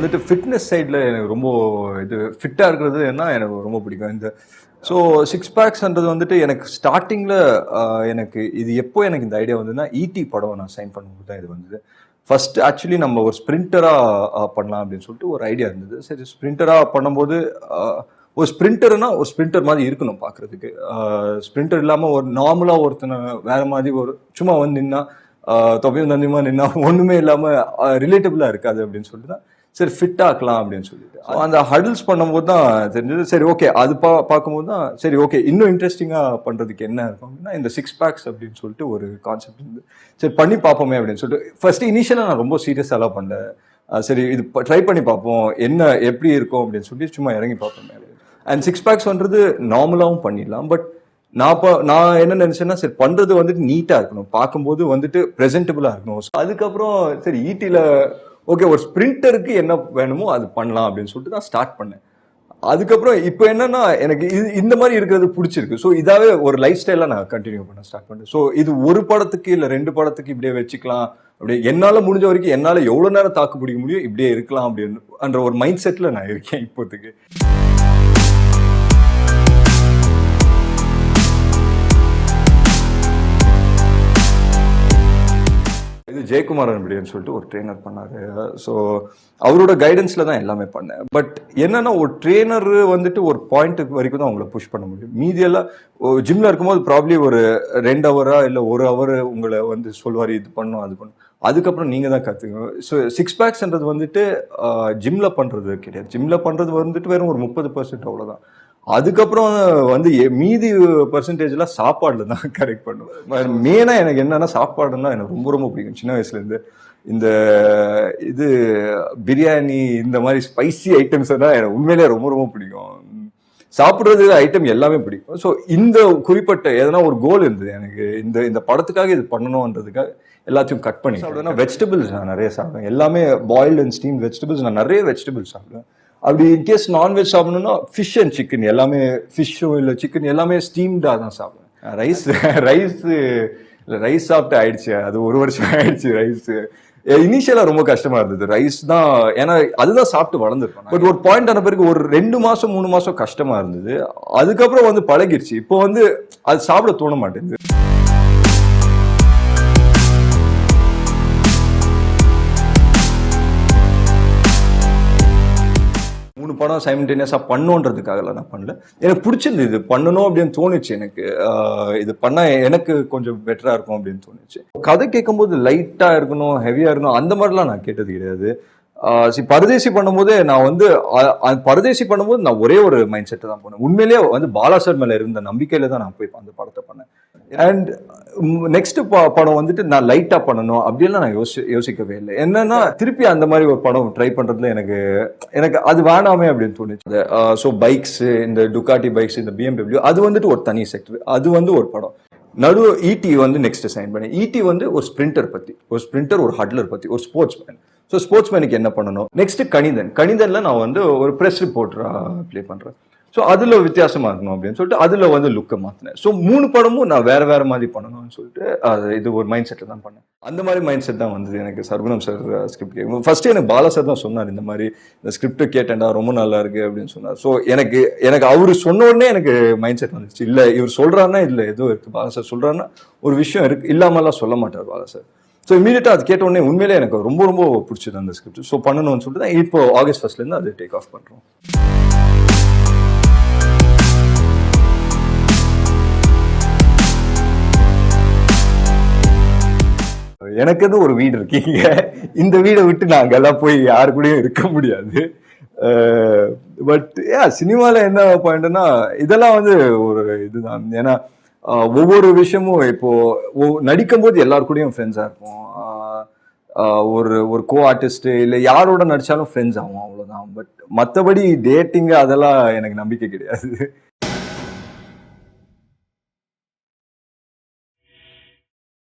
வந்துட்டு ஃபிட்னஸ் சைடில் எனக்கு ரொம்ப இது ஃபிட்டாக இருக்கிறது என்ன எனக்கு ரொம்ப பிடிக்கும். இந்த ஸோ சிக்ஸ் பேக்ஸ்ன்றது வந்துட்டு எனக்கு ஸ்டார்டிங்கில் எனக்கு இது எப்போ எனக்கு இந்த ஐடியா வந்ததுன்னா ஈடி படம் நான் சைன் பண்ணும்போது தான் இது வந்தது. ஃபர்ஸ்ட் ஆக்சுவலி நம்ம ஒரு ஸ்ப்ரிண்டராக பண்ணலாம் அப்படின்னு சொல்லிட்டு ஒரு ஐடியா இருந்தது. சரி ஸ்ப்ரிண்டராக பண்ணும்போது ஒரு ஸ்ப்ரிண்டர்னா ஒரு ஸ்ப்ரிண்டர் மாதிரி இருக்கணும் பார்க்கறதுக்கு ஸ்ப்ரிண்டர் இல்லாமல் ஒரு நார்மலாக ஒருத்தனை வேற மாதிரி ஒரு சும்மா வந்து நின்னா ஆஹ், தொப்பையும் தந்தியமாக நின்னா ஒன்றுமே இல்லாமல் ரிலேட்டபிளாக இருக்காது அப்படின்னு சொல்லிட்டு தான் சரி ஃபிட் ஆக்கலாம் அப்படின்னு சொல்லிட்டு. அந்த ஹடில்ஸ் பண்ணும்போது தான் தெரிஞ்சது. சரி ஓகே அது பா பார்க்கும்போது தான் சரி ஓகே இன்னும் இன்ட்ரெஸ்டிங்காக பண்ணுறதுக்கு என்ன இருக்கும் அப்படின்னா இந்த சிக்ஸ் பேக்ஸ் அப்படின்னு சொல்லிட்டு ஒரு கான்செப்ட் இருந்து சரி பண்ணி பார்ப்போமே அப்படின்னு சொல்லிட்டு. ஃபர்ஸ்ட் இனிஷியலாக நான் ரொம்ப சீரியஸாலாம் பண்ணேன் சரி இது ட்ரை பண்ணி பார்ப்போம். என்ன எப்படி இருக்கும் அப்படின்னு சொல்லி சும்மா இறங்கி பார்ப்போமே அண்ட் சிக்ஸ் பேக்ஸ்ன்றது நார்மலாகவும் பண்ணிடலாம். பட் நான் இப்போ நான் என்ன நினைச்சேன்னா சரி பண்ணுறது வந்துட்டு நீட்டாக இருக்கணும். பார்க்கும்போது வந்துட்டு ப்ரெசென்டபுளாக இருக்கணும். அதுக்கப்புறம் சரி e ஈட்டியில் ஓகே ஒரு ஸ்ப்ரிண்டருக்கு என்ன வேணுமோ அது பண்ணலாம் அப்படின்னு சொல்லிட்டு நான் ஸ்டார்ட் பண்ணேன். அதுக்கப்புறம் இப்போ என்னன்னா எனக்கு இது இந்த மாதிரி இருக்கிறது பிடிச்சிருக்கு. ஸோ இதாவே ஒரு லைஃப் ஸ்டைலாக நான் கண்டினியூ பண்ண ஸ்டார்ட் பண்ணேன். ஸோ இது ஒரு படத்துக்கு இல்லை ரெண்டு படத்துக்கு இப்படியே வச்சுக்கலாம். அப்படியே என்னால் முடிஞ்ச வரைக்கும் என்னால் எவ்வளோ நேரம் தாக்கு பிடிக்க முடியும் இப்படியே இருக்கலாம் அப்படின்னு என்ற ஒரு மைண்ட் செட்டில் நான் இருக்கேன் இப்போதைக்கு. இது ஜெயக்குமாரன் அப்படின்னு சொல்லிட்டு ஒரு ட்ரெயினர் பண்ணார். ஸோ அவரோட கைடன்ஸில் தான் எல்லாமே பண்ணேன். பட் என்னென்னா ஒரு ட்ரெயினர் வந்துட்டு ஒரு பாயிண்ட்டுக்கு வரைக்கும் தான் உங்களை புஷ் பண்ண முடியும். மீதியெல்லாம் ஜிம்மில் இருக்கும்போது ப்ராப்ளி ஒரு ரெண்டு ஹவராக இல்லை ஒரு ஹவர் உங்களை வந்து சொல்வார் இது பண்ணும் அது பண்ணும். அதுக்கப்புறம் நீங்கள் தான் கற்றுக்கணும் ஸோ சிக்ஸ் பேக்ஸ்ன்றது வந்துட்டு ஜிம்மில் பண்ணுறது கிடையாது. ஜிம்மில் பண்ணுறது வந்துட்டு வெறும் ஒரு முப்பது பர்சன்ட் அவ்வளோதான் அதுக்கப்புறம் வந்து மீதி பர்சன்டேஜ்லாம் சாப்பாடுல தான் கரெக்ட் பண்ணுவேன். மெயினாக எனக்கு என்னன்னா சாப்பாடுன்னா எனக்கு ரொம்ப ரொம்ப பிடிக்கும். சின்ன வயசுலேருந்து இந்த இது பிரியாணி இந்த மாதிரி ஸ்பைசி ஐட்டம்ஸ் தான் எனக்கு உண்மையிலேயே ரொம்ப ரொம்ப பிடிக்கும். சாப்பிட்றது ஐட்டம் எல்லாமே பிடிக்கும். ஸோ இந்த குறிப்பிட்ட எதனா ஒரு கோல் இருந்தது எனக்கு. இந்த இந்த படத்துக்காக இது பண்ணணுன்றதுக்காக எல்லாத்தையும் கட் பண்ணி சாப்பிடுவேன்? வெஜிடபிள்ஸ் நான் நிறைய சாப்பிடுவேன். எல்லாமே பாயில்ட் அண்ட் ஸ்டீம் வெஜிடபிள்ஸ் நான் நிறைய வெஜிடபிள்ஸ் சாப்பிடுவேன். அப்படி இன்கேஸ் நான்வெஜ் சாப்பிடணும்னா ஃபிஷ் அண்ட் சிக்கன் எல்லாமே ஃபிஷ்ஷோ இல்லை சிக்கன் எல்லாமே ஸ்டீம்டாக தான் சாப்பிடுவேன். ரைஸ் ரைஸ் இல்லை ரைஸ் சாப்பிட்டு ஆயிடுச்சு. அது ஒரு வருஷம் ஆயிடுச்சு ரைஸ் இனிஷியலா ரொம்ப கஷ்டமா இருந்தது. ரைஸ் தான் ஏன்னா அதுதான் சாப்பிட்டு வளர்ந்துருக்கோம் பட் ஒரு பாயிண்ட் ஆன பிறகு ஒரு ரெண்டு மாசம் மூணு மாசம் கஷ்டமா இருந்தது. அதுக்கப்புறம் வந்து பழகிருச்சு இப்போ வந்து அது சாப்பிட தோண மாட்டேங்குது. படம் சைமல்டேனியஸாக பண்ணுன்றதுக்காகலாம் நான் பண்ணல. எனக்கு பிடிச்சிருந்தது இது பண்ணணும் அப்படின்னு தோணுச்சு எனக்கு. இது பண்ணால் எனக்கு கொஞ்சம் பெட்டராக இருக்கும் அப்படின்னு தோணுச்சு. கதை கேட்கும்போது லைட்டாக இருக்கணும் ஹெவியாக இருக்கணும் அந்த மாதிரிலாம் நான் கேட்டது கிடையாது. சி பரதேசி பண்ணும்போதே நான் வந்து பரதேசி பண்ணும்போது நான் ஒரே ஒரு மைண்ட் செட்டை தான் பண்ணேன் உண்மையிலேயே வந்து பாலா சார் மேலே இருந்த நம்பிக்கையில தான் நான் போய் அந்த படத்தை பண்ணேன். அண்ட் நெக்ஸ்ட் படம் வந்துட்டு நான் லைட்டா பண்ணணும் அப்படின்லாம் நான் யோசி யோசிக்கவே இல்லை. என்னன்னா திருப்பி அந்த மாதிரி ஒரு படம் ட்ரை பண்றதுல எனக்கு எனக்கு அது வேணாமே அப்படின்னு தோணுச்சு. ஸோ பைக்ஸ் இந்த டுகாட்டி பைக்ஸ் இந்த பிஎம்டபிள்யூ அது வந்துட்டு ஒரு தனி செக்டர் அது வந்து ஒரு படம். நடு ஈடி வந்து நெக்ஸ்ட் சைன் பண்ணேன் ஈடி வந்து ஒரு ஸ்பிரிண்டர் பத்தி ஒரு ஸ்பிரிண்டர் ஒரு ஹட்லர் பத்தி ஒரு ஸ்போர்ட்ஸ் மேன் ஸோ ஸ்போர்ட்ஸ் மேனுக்கு என்ன பண்ணணும்? நெக்ஸ்ட் கணிதன். கணிதன்ல நான் வந்து ஒரு ப்ரெஸ் ரிப்போர்ட்டரா ப்ளே பண்றேன். ஸோ அதில் வித்தியாசமாக இருக்கணும் அப்படின்னு சொல்லிட்டு அதில் வந்து லுக்கை மாற்றினேன் ஸோ மூணு படமும் நான் வேறு வேறு மாதிரி பண்ணணும்னு சொல்லிட்டு அது இது ஒரு மைண்ட் செட்டில் தான் பண்ணேன். அந்த மாதிரி மைண்ட் செட் தான் வந்தது எனக்கு சர்வனம் சார் ஸ்கிரிப்ட் கேட்கும் ஃபஸ்ட்டு எனக்கு பாலா சார் தான் சொன்னார் இந்த மாதிரி இந்த ஸ்கிரிப்ட் கேட்டேன்டா ரொம்ப நல்லா இருக்குது அப்படின்னு சொன்னார். ஸோ எனக்கு எனக்கு அவர் சொன்ன உடனே எனக்கு மைண்ட் செட் வந்துச்சு இல்லை இவர் சொல்றாருன்னா இல்லை ஏதோ இருக்குது பாலா சார் சொல்கிறாருன்னா ஒரு விஷயம் இருக்கு. இல்லாமலாம் சொல்ல மாட்டார் பாலா சார் ஸோ இமீடியட்டாக அது கேட்ட உடனே உண்மையிலே எனக்கு ரொம்ப ரொம்ப பிடிச்சது அந்த ஸ்கிரிப்ட் ஸோ பண்ணணும்னு சொல்லிட்டு தான் இப்போ ஆகஸ்ட் ஃபர்ஸ்ட்லேருந்து அது டேக் ஆஃப் பண்ணுறோம் எனக்குன்னு ஒரு வீடு இருக்கீங்க இந்த வீடை விட்டு நாங்கள் எல்லாம் போய் யாரு கூடயும் இருக்க முடியாது. பட் ஏ சினிமாவில் என்ன பாயிண்ட்னா இதெல்லாம் வந்து ஒரு இதுதான். ஏன்னா ஒவ்வொரு விஷயமும் இப்போ நடிக்கும் போது எல்லாரு கூடயும் ஃப்ரெண்ட்ஸாக இருப்போம். ஒரு ஒரு கோ ஆர்டிஸ்ட் இல்லை யாரோட நடிச்சாலும் ஃப்ரெண்ட்ஸ் ஆகும் அவ்வளோதான் பட் மற்றபடி டேட்டிங்கு அதெல்லாம் எனக்கு நம்பிக்கை கிடையாது.